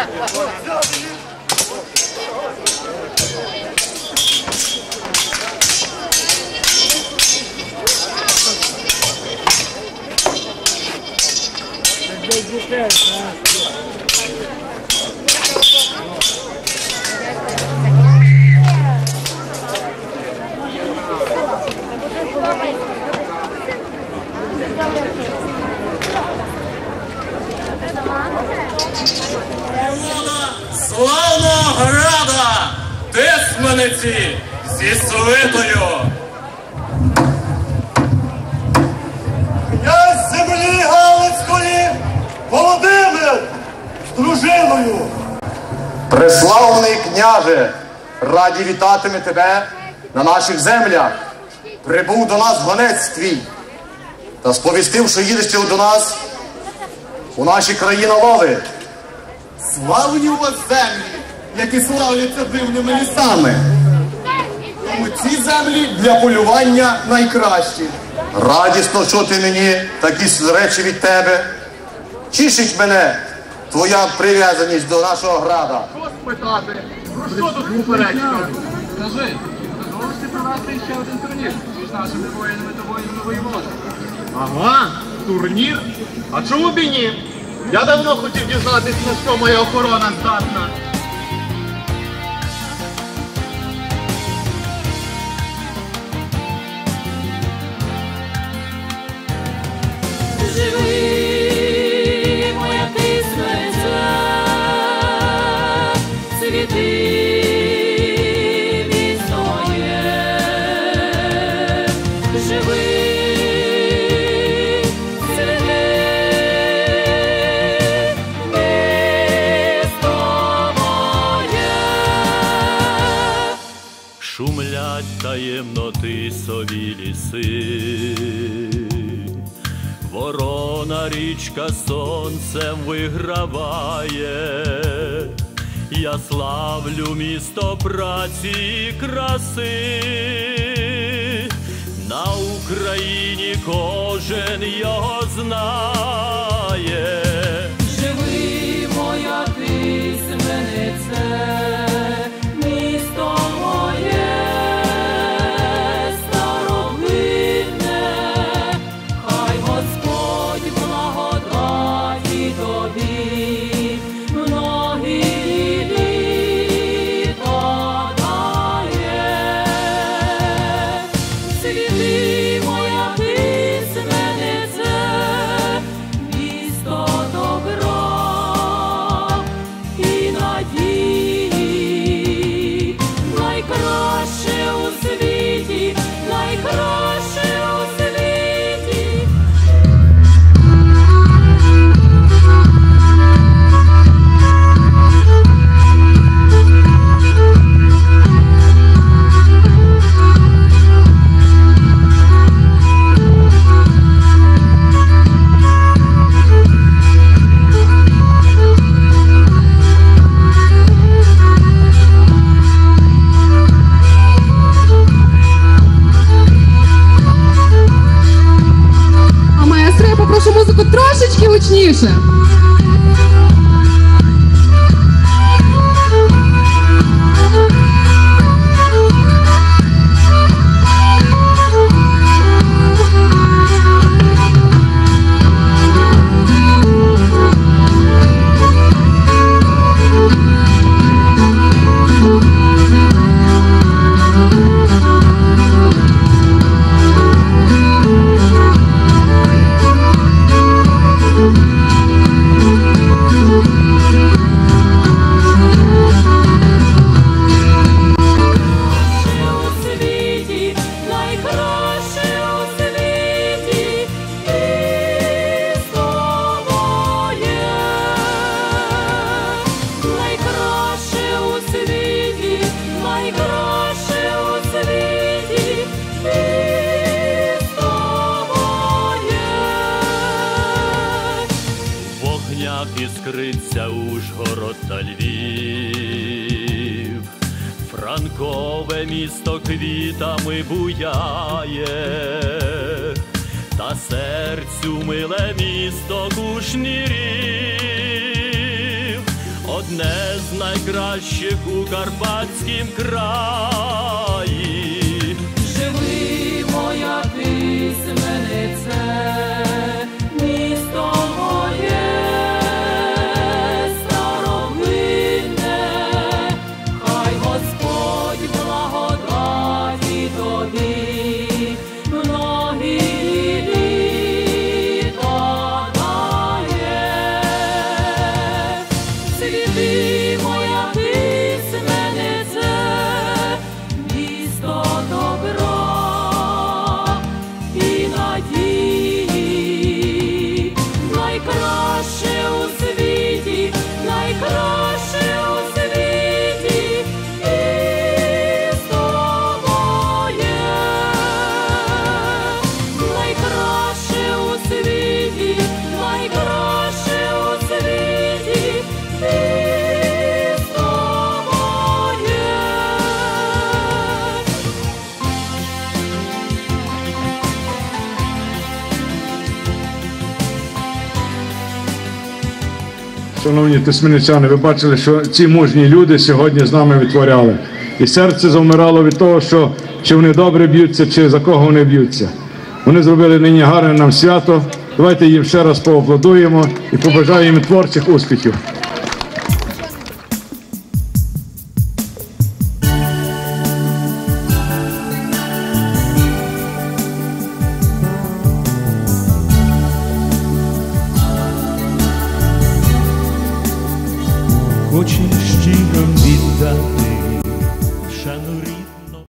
Славного Тисмениці зі свитою! Князь землі Галицької Володимир з дружиною. Преславний княже, раді вітатиме тебе на наших землях. Прибув до нас гонець твій та сповістив, що їдеш ти до нас у наші країни лови. Славні у вас землі, які славляться дивними лісами. Тому ці землі для полювання найкращі. Радісно чути мені такі речі від тебе. Тішить мене твоя прив'язаність до нашого града. Що спитати? Про що тут поперечка? Скажи, дозволиш провести ще один турнір між нашими воїнами та воїнами воєводи? Ага, турнір? А чому б і ні? Я давно хотів дізнатися, на що моя охорона здатна. Шумлять таємно тисові ліси, ворона річка сонцем виграває, я славлю місто праці і краси, на Україні кожен його знає. Гучніше. Ужгород та Львів, миле місто квітами буяє, та серцю миле місто кушнірів, одне з найкращих у Карпатськім краї. Живи моя письменице, місто You. Шановні тисменичани, ви бачили, що ці мужні люди сьогодні з нами відтворяли. І серце завмирало від того, що чи вони добре б'ються, чи за кого вони б'ються. Вони зробили нині гарне нам свято. Давайте їм ще раз поаплодуємо і побажаємо їм творчих успіхів. Хочеш щиро віддати